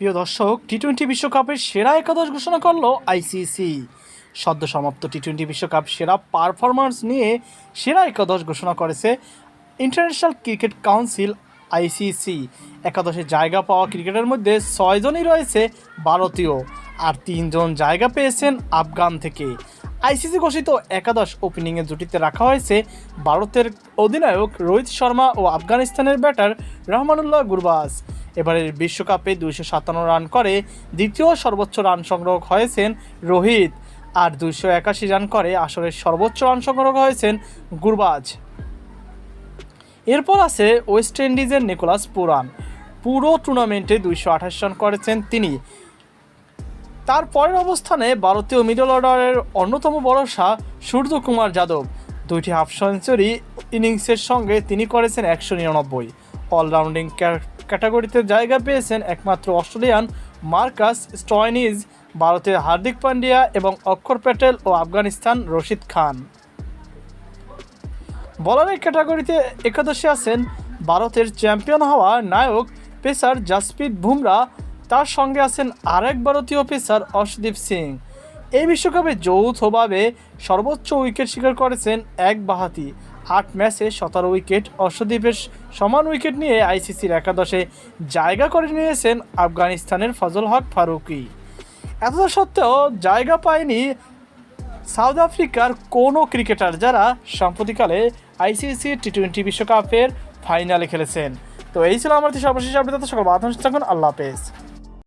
প্রিয় দর্শক T twenty বিশ্বকাপের সেরা একাদশ ঘোষণা করল আইসিসি সদ্য সমাপ্ত টি টোয়েন্টি বিশ্বকাপ সেরা পারফরম্যান্স নিয়ে সেরা একাদশ ঘোষণা করেছে ইন্টারন্যাশনাল ক্রিকেট কাউন্সিল আইসিসি একাদশে জায়গা পাওয়া ক্রিকেটের মধ্যে ছয়জনই রয়েছে ভারতীয়, আর তিনজন জায়গা পেয়েছেন আফগান থেকে। আইসিসি ঘোষিত একাদশ ওপেনিংয়ের জুটিতে রাখা হয়েছে ভারতের অধিনায়ক রোহিত শর্মা ও আফগানিস্তানের ব্যাটার রহমানুল্লাহ গুরবাজ। এবারের বিশ্বকাপে দুইশো সাতান্ন রান করে দ্বিতীয় সর্বোচ্চ রান সংগ্রহ হয়েছেন রোহিত আর দুইশো একাশি রান করে আসরের সর্বোচ্চ রান সংগ্রহ হয়েছেন গুরবাজ। এরপর আছে ওয়েস্ট ইন্ডিজের নিকোলাস পুরান। পুরো টুর্নামেন্টে দুইশো আঠাশ রান করেছেন তিনি। তার পরের অবস্থানে ভারতীয় মিডল অর্ডারের অন্যতম ভরসা সূর্যকুমার যাদব। দুইটি হাফ সেঞ্চুরি ইনিংসের সঙ্গে তিনি করেছেন একশো নিরানব্বই। অলরাউন্ডিং ক্যাটাগরিতে জায়গা পেয়েছেন একমাত্র অস্ট্রেলিয়ান মার্কাস স্টয়নিজ, ভারতের হার্দিক পান্ডিয়া এবং অক্ষর প্যাটেল ও আফগানিস্তান রশিদ খান। বলারের ক্যাটাগরিতে একাদশে আছেন ভারতের চ্যাম্পিয়ন হওয়া নায়ক, পেসার জাসপ্রীত বুমরা। তার সঙ্গে আছেন আরেক ভারতীয় পেসার অর্শদীপ সিং। এই বিশ্বকাপে যৌথভাবে সর্বোচ্চ উইকেট শিকার করেছেন এক বাহাতি। আট ম্যাচে সতেরো উইকেট। অর্শদীপের সমান উইকেট নিয়ে আইসিসির একাদশে জায়গা করে নিয়েছেন আফগানিস্তানের ফজল হক ফারুকি। এত সত্ত্বেও জায়গা পায়নি সাউথ আফ্রিকার কোনো ক্রিকেটার যারা সাম্প্রতিককালে আইসিসি টি টোয়েন্টি বিশ্বকাপের ফাইনালে খেলেছেন। তো এই ছিল আমার সর্বশেষ আপডেট। সকল বাধা থাকুন, আল্লাহ হাফেজ।